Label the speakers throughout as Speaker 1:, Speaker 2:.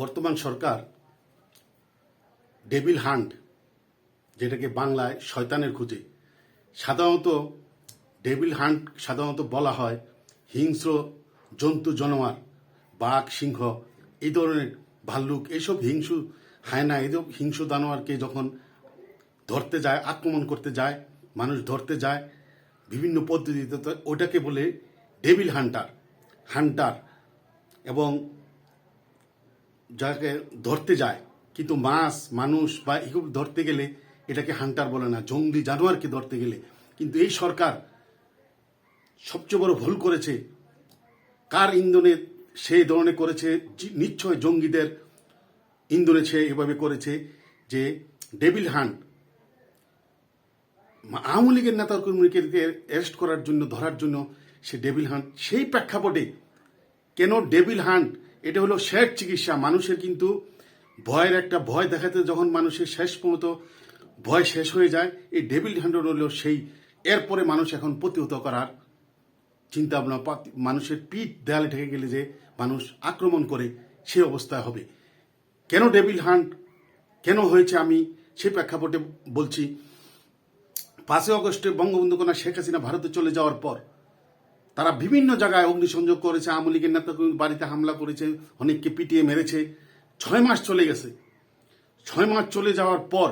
Speaker 1: বর্তমান সরকার devil hunt, যেটাকে বাংলায় শয়তানের খুঁজে, সাধারণত ডেভিল হান্ট সাধারণত বলা হয় হিংস্র জন্তু জানোয়ার, বাঘ, সিংহ, এই ধরনের ভাল্লুক এইসব হিংসু হায়না এইসব হিংস্র জানোয়ারকে যখন ধরতে যায়, আক্রমণ করতে যায়, মানুষ ধরতে যায় বিভিন্ন পদ্ধতিতে ওটাকে বলে ডেভিল হান্টার হান্টার এবং যাকে ধরতে যায়, কিন্তু মাছ, মানুষ বা এগুলো ধরতে গেলে এটাকে হান্টার বলে না, জঙ্গলি জানোয়ারকে ধরতে গেলে। কিন্তু এই সরকার সবচেয়ে বড় ভুল করেছে, কার ইন্ধনে সে ধরনের করেছে নিশ্চয় জঙ্গিদের ইন্ধনে সে এভাবে করেছে যে ডেভিল হান্ট আওয়ামী লীগের নেতা কর্মীকে অ্যারেস্ট করার জন্য, ধরার জন্য সে ডেভিল হান্ট, সেই প্রেক্ষাপটে কেন ডেভিল হান্ট এটা হলো শেষ চিকিৎসা। মানুষের কিন্তু ভয়ের একটা ভয় দেখাতে যখন মানুষের শেষ পর্যন্ত ভয় শেষ হয়ে যায়, এই ডেভিল হান্ট হলো সেই। এরপরে মানুষ এখন প্রতিহত করার চিন্তা ভাবনা মানুষের পিঠ দেয়ালে ঠেকে গেলে যে মানুষ আক্রমণ করে সে অবস্থায় হবে। কেন ডেভিল হান্ট কেন হয়েছে আমি সে প্রেক্ষাপটে বলছি। পাঁচই অগস্টে বঙ্গবন্ধু কন্যা শেখ হাসিনা ভারতে চলে যাওয়ার পর তারা বিভিন্ন জায়গায় অগ্নিসংযোগ করেছে, আওয়ামী লীগের নেতা বাড়িতে হামলা করেছে, অনেককে পিটিয়ে মেরেছে। ছয় মাস চলে গেছে। ছয় মাস চলে যাওয়ার পর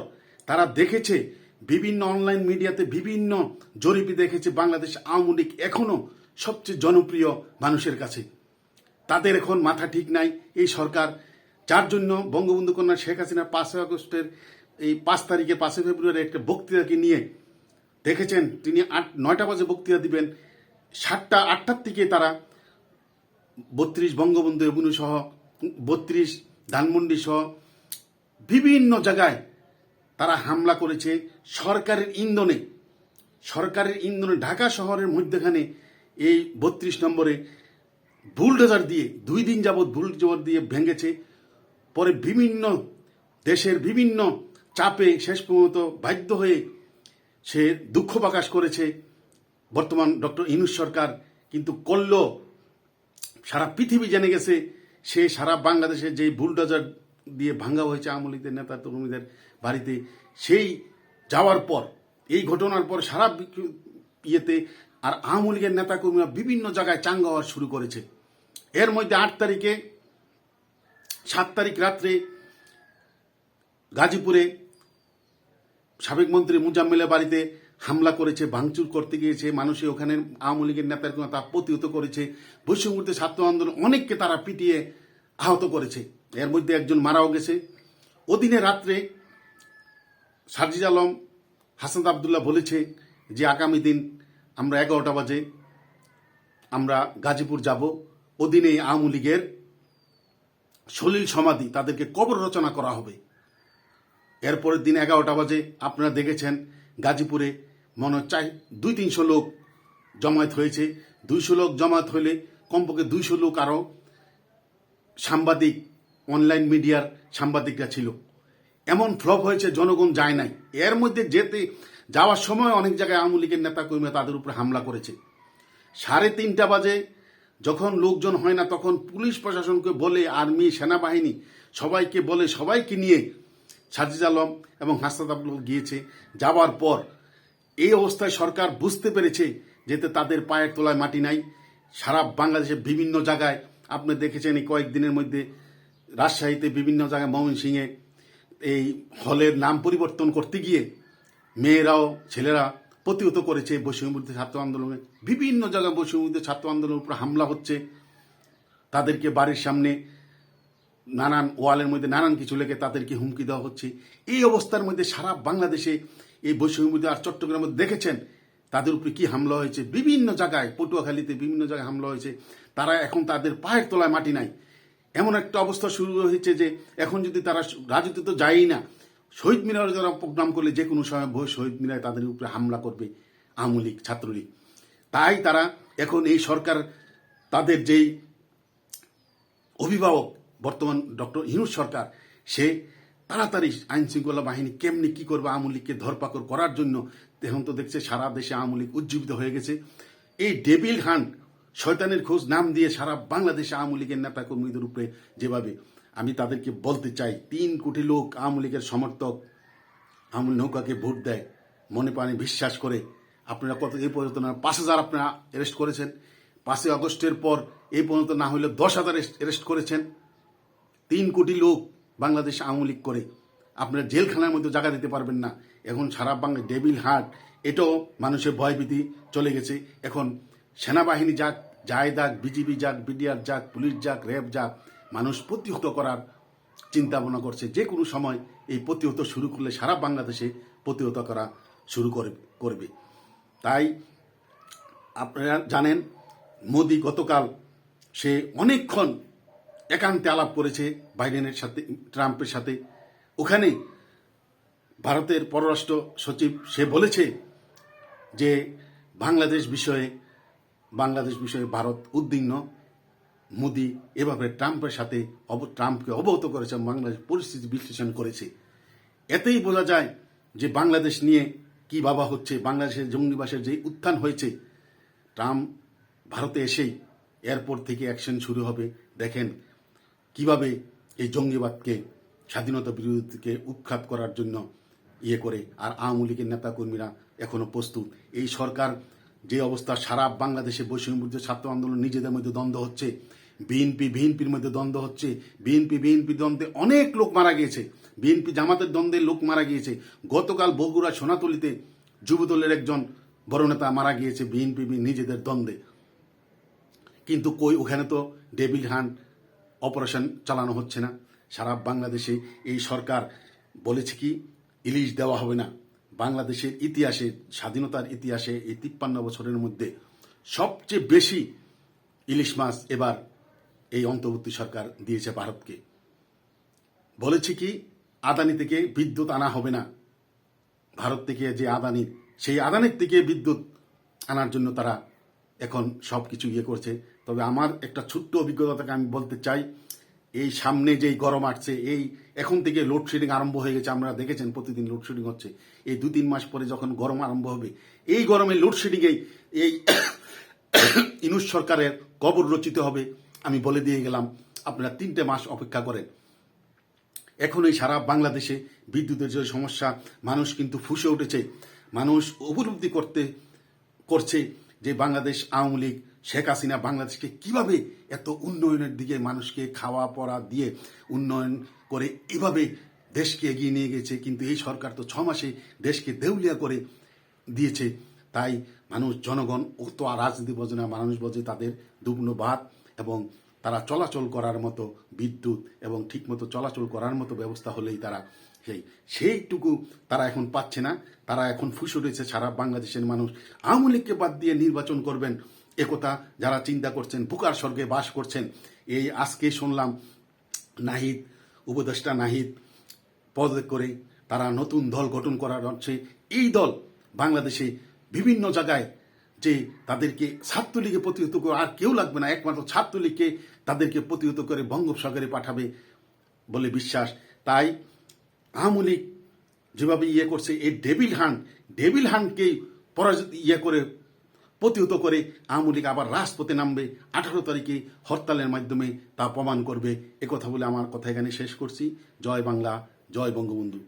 Speaker 1: তারা দেখেছে, বিভিন্ন অনলাইন মিডিয়াতে বিভিন্ন জরিপে দেখেছে, বাংলাদেশ আওয়ামী লীগ এখনও সবচেয়ে জনপ্রিয় মানুষের কাছে। তাদের এখন মাথা ঠিক নাই। এই সরকার, যার জন্য বঙ্গবন্ধু কন্যা শেখ হাসিনা পাঁচই আগস্টের এই পাঁচ তারিখে পাঁচই ফেব্রুয়ারি একটা বক্তৃতাকে নিয়ে দেখেছেন, তিনি আট, নয়টা বাজে বক্তৃতা দিবেন। সাতটা, আটটার থেকে তারা বত্রিশ বঙ্গবন্ধু এগুলো সহ, বত্রিশ ধানমন্ডি সহ বিভিন্ন জায়গায় তারা হামলা করেছে। সরকারের ইন্ধনে সরকারের ইন্ধনে ঢাকা শহরের মধ্যখানে এই বত্রিশ নম্বরে বুলডোজার দিয়ে, দুই দিন যাবৎ বুলডোজার দিয়ে ভেঙেছে। পরে বিভিন্ন দেশের বিভিন্ন চাপে শেষ পর্যন্ত বাধ্য হয়ে সে দুঃখ প্রকাশ করেছে। বর্তমান ডক্টর ইনুস সরকার কিন্তু করল, সারা পৃথিবী জেনে গেছে, সে সারা বাংলাদেশে যে বুলডোজার দিয়ে ভাঙ্গা হয়েছে আওয়ামী লীগের নেতা তরুণীদের বাড়িতে, সেই যাওয়ার পর, এই ঘটনার পর সারা ইয়েতে আর আওয়ামী লীগের নেতা কর্মীরা বিভিন্ন জায়গায় চাঙ্গা হওয়া শুরু করেছে। এর মধ্যে আট তারিখে, সাত তারিখ রাত্রে গাজীপুরে সাবেক মন্ত্রী মুজাম্মেলের বাড়িতে হামলা করেছে, ভাঙচুর করতে গিয়েছে, মানুষে ওখানে আওয়ামী লীগের নেতার তা প্রতিহত করেছে। বৈষম্যমূর্তি ছাত্র আন্দোলন অনেককে তারা পিটিয়ে আহত করেছে। এর মধ্যে একজন মারাও গেছে। ওদিনে রাত্রে সাজিদ আলম, হাসান আবদুল্লাহ বলেছে যে, আগামী দিন আমরা এগারোটা বাজে আমরা গাজীপুর যাব। ওদিনে আওয়ামী লীগের সলিল সমাধি, তাদেরকে কবর রচনা করা হবে। এরপরের দিন এগারোটা বাজে আপনারা দেখেছেন গাজীপুরে মনে হচ্ছে দুই তিনশো লোক জমায়েত হয়েছে। দুইশো লোক জমায়েত হলে কমপক্ষে দুইশো লোক আরও সাংবাদিক অনলাইন মিডিয়ার সাংবাদিকরা ছিল। এমন ফ্লপ হয়েছে, জনগণ যায় নাই। এর মধ্যে যেতে, যাওয়ার সময় অনেক জায়গায় আওয়ামী লীগের নেতা কর্মীরা তাদের উপরে হামলা করেছে। সাড়ে তিনটা বাজে যখন লোকজন হয় না, তখন পুলিশ প্রশাসনকে বলে, আর্মি, সেনাবাহিনী, সবাইকে বলে, সবাইকে নিয়ে সাজিদ আলম এবং হাসনাত গিয়েছে। যাওয়ার পর এই অবস্থায় সরকার বুঝতে পেরেছে যেতে তাদের পায়ের তোলায় মাটি নাই। সারা বাংলাদেশের বিভিন্ন জায়গায়, আপনি দেখেছেন এই কয়েকদিনের মধ্যে রাজশাহীতে বিভিন্ন জায়গায় ময়মনসিংহে এই হলের নাম পরিবর্তন করতে গিয়ে মেয়েরাও ছেলেরা প্রতিহত করেছে বৈষম্যবিরোধী ছাত্র আন্দোলনে। বিভিন্ন জায়গায় বৈষম্যবিরোধী ছাত্র আন্দোলনের উপর হামলা হচ্ছে। তাদেরকে বাড়ির সামনে নানান ওয়ালের মধ্যে নানান কিছু লেগে তাদেরকে হুমকি দেওয়া হচ্ছে। এই অবস্থার মধ্যে সারা বাংলাদেশে এই বৈষম্যবিরোধী আর চট্টগ্রামে দেখেছেন তাদের উপরে কি হামলা হয়েছে? বিভিন্ন জায়গায়, পটুয়াখালীতে বিভিন্ন জায়গায় হামলা হয়েছে। তারা এখন তাদের পায়ের তলায় মাটি নাই। এমন একটা অবস্থা শুরু হয়েছে যে এখন যদি তারা রাজনীতি তো যায়ই না, শহীদ মিনারে যারা প্রোগ্রাম করলে যে কোনো সময় ভোর শহীদ মিনারে তাদের উপরে হামলা করবে আওয়ামী লীগ, ছাত্রলীগ। তাই তারা এখন এই সরকার, তাদের যেই অভিভাবক, বর্তমান ডক্টর ইনুস সরকার, সে তাড়াতাড়ি আইন শৃঙ্খলা বাহিনী কেমনি কি করবে আওয়ামী লীগকে ধরপাকড় করার জন্য এখন তো দেখছে সারা দেশে আওয়ামী লীগ উজ্জীবিত হয়ে গেছে। এই ডেভিল হান্ট শয়তানের খোঁজ নাম দিয়ে সারা বাংলাদেশে আওয়ামী লীগের নেতা কর্মীদের উপরে যেভাবে আমি তাদেরকে বলতে চাই, তিন কোটি লোক আওয়ামী লীগের সমর্থক আওয়ামী নৌকাকে ভোট দেয়, মনে প্রাণে বিশ্বাস করে। আপনারা কত, এই পর্যন্ত না, পাঁচ হাজার আপনারা অ্যারেস্ট করেছেন। পাঁচই আগস্টের পর এই পর্যন্ত না হলে দশ হাজার অ্যারেস্ট করেছেন। তিন কোটি লোক বাংলাদেশ আওয়ামী লীগ করে। আপনারা জেলখানার মধ্যে জায়গা দিতে পারবেন না। এখন সারা বাংলা ডেবিল হার্ট, এটাও মানুষের ভয়ভীতি চলে গেছে। এখন সেনাবাহিনী যাক যায় যাক, বিজিবি যাক, বিডিআর যাক, পুলিশ যাক, র্যাব যাক, মানুষ প্রতিহত করার চিন্তা ভাবনা করছে। যে কোনো সময় এই প্রতিহত শুরু করলে সারা বাংলাদেশে প্রতিহত করা শুরু করে, করবে। তাই আপনারা জানেন, মোদি গতকাল সে অনেকক্ষণ একান্তে আলাপ করেছে বাইডেনের সাথে, ট্রাম্পের সাথে। ওখানে ভারতের পররাষ্ট্র সচিব, সে বলেছে যে বাংলাদেশ বিষয়ে বাংলাদেশ বিষয়ে ভারত উদ্বিগ্ন। মোদি এভাবে ট্রাম্পের সাথে ট্রাম্পকে অবগত করেছে, বাংলাদেশ পরিস্থিতি বিশ্লেষণ করেছে। এতেই বোঝা যায় যে বাংলাদেশ নিয়ে কি ভাবা হচ্ছে, বাংলাদেশের জঙ্গিবাসের যে উত্থান হয়েছে। ট্রাম্প ভারতে এসেই এয়ারপোর্ট থেকে অ্যাকশন শুরু হবে। দেখেন কীভাবে এই জঙ্গিবাদকে, স্বাধীনতা বিরোধীকে উৎখাত করার জন্য ইয়ে করে, আর আওয়ামী লীগের নেতাকর্মীরা এখনও প্রস্তুত? এই সরকার যে অবস্থা, সারা বাংলাদেশে বৈষম্য ছাত্র আন্দোলন নিজেদের মধ্যে দ্বন্দ্ব হচ্ছে বিএনপি বিএনপির মধ্যে দ্বন্দ্ব হচ্ছে বিএনপি বিএনপি দ্বন্দ্বে অনেক লোক মারা গিয়েছে বিএনপি জামাতের দ্বন্দ্বে লোক মারা গিয়েছে। গতকাল বগুড়া সোনাতলিতে যুবদলের একজন বড় নেতা মারা গিয়েছে বিএনপি নিজেদের দ্বন্দ্বে। কিন্তু কই, ওখানে তো ডেভিড হান্ট অপারেশন চালানো হচ্ছে না। সারা বাংলাদেশে এই সরকার বলেছে কি, ইলিশ দেওয়া হবে না। বাংলাদেশের ইতিহাসে, স্বাধীনতার ইতিহাসে এই তিপ্পান্ন বছরের মধ্যে সবচেয়ে বেশি ইলিশ মাছ এবার এই অন্তর্বর্তী সরকার দিয়েছে ভারতকে। বলেছে কি, আদানি থেকে বিদ্যুৎ আনা হবে না। ভারত থেকে যে আদানি, সেই আদানির থেকে বিদ্যুৎ আনার জন্য তারা এখন সব কিছু ইয়ে করছে। তবে আমার একটা ছোট্ট অভিজ্ঞতা থেকে আমি বলতে চাই, এই সামনে যেই গরম আসছে, এই এখন থেকে লোডশেডিং আরম্ভ হয়ে গেছে আমরা দেখেছেন প্রতিদিন লোডশেডিং হচ্ছে। এই দু তিন মাস পরে যখন গরম আরম্ভ হবে, এই গরমে লোডশেডিংয়েই এই ইনুস সরকারের কবর রচিত হবে, আমি বলে দিয়ে গেলাম, আপনারা তিনটে মাস অপেক্ষা করেন। এখন এই সারা বাংলাদেশে বিদ্যুতের যে সমস্যা, মানুষ কিন্তু ফুসে উঠেছে। মানুষ উপলব্ধি করতে, করছে। যে বাংলাদেশ আওয়ামী লীগ, শেখ হাসিনা বাংলাদেশকে কীভাবে এত উন্নয়নের দিকে মানুষকে খাওয়া, পড়া দিয়ে উন্নয়ন করে এভাবে দেশকে এগিয়ে নিয়ে গেছে, কিন্তু এই সরকার তো ছ মাসে দেশকে দেউলিয়া করে দিয়েছে। তাই মানুষ, জনগণ অত রাজনীতি বোঝে না, মানুষ বোঝে তাদের দুগ্ন ভাত এবং তারা চলাচল করার মতো বিদ্যুৎ এবং ঠিকমতো চলাচল করার মতো ব্যবস্থা হলেই তারা সেই, সেইটুকু তারা এখন পাচ্ছে না। তারা এখন ফুসে রয়েছে সারা বাংলাদেশের মানুষ। আওয়ামী লীগকে বাদ দিয়ে নির্বাচন করবেন একথা যারা চিন্তা করছেন, বুকার স্বর্গে বাস করছেন, এই আজকে শুনলাম নাহিদ, উপদেষ্টা নাহিদ পদত্যাগ করে তারা নতুন দল গঠন করার হচ্ছে। এই দল বাংলাদেশে বিভিন্ন জায়গায় যে তাদেরকে ছাত্রলীগে প্রতিহত করে আর কেউ লাগবে না। একমাত্র ছাত্রলীগকে তাদেরকে প্রতিহত করে বঙ্গোপসাগরে পাঠাবে বলে বিশ্বাস। তাই আওয়ামী লীগ যেভাবে ইয়ে করছে, এই ডেভিল হান ডেভিল হানকেই পরাজিত ইয়ে করে প্রতিহত করে আওয়ামী লীগ আবার রাজপথে নামবে। আঠারো তারিখে হরতালের মাধ্যমে তা প্রমাণ করবে। একথা বলে আমার কথা এখানে শেষ করছি। জয় বাংলা, জয় বঙ্গবন্ধু।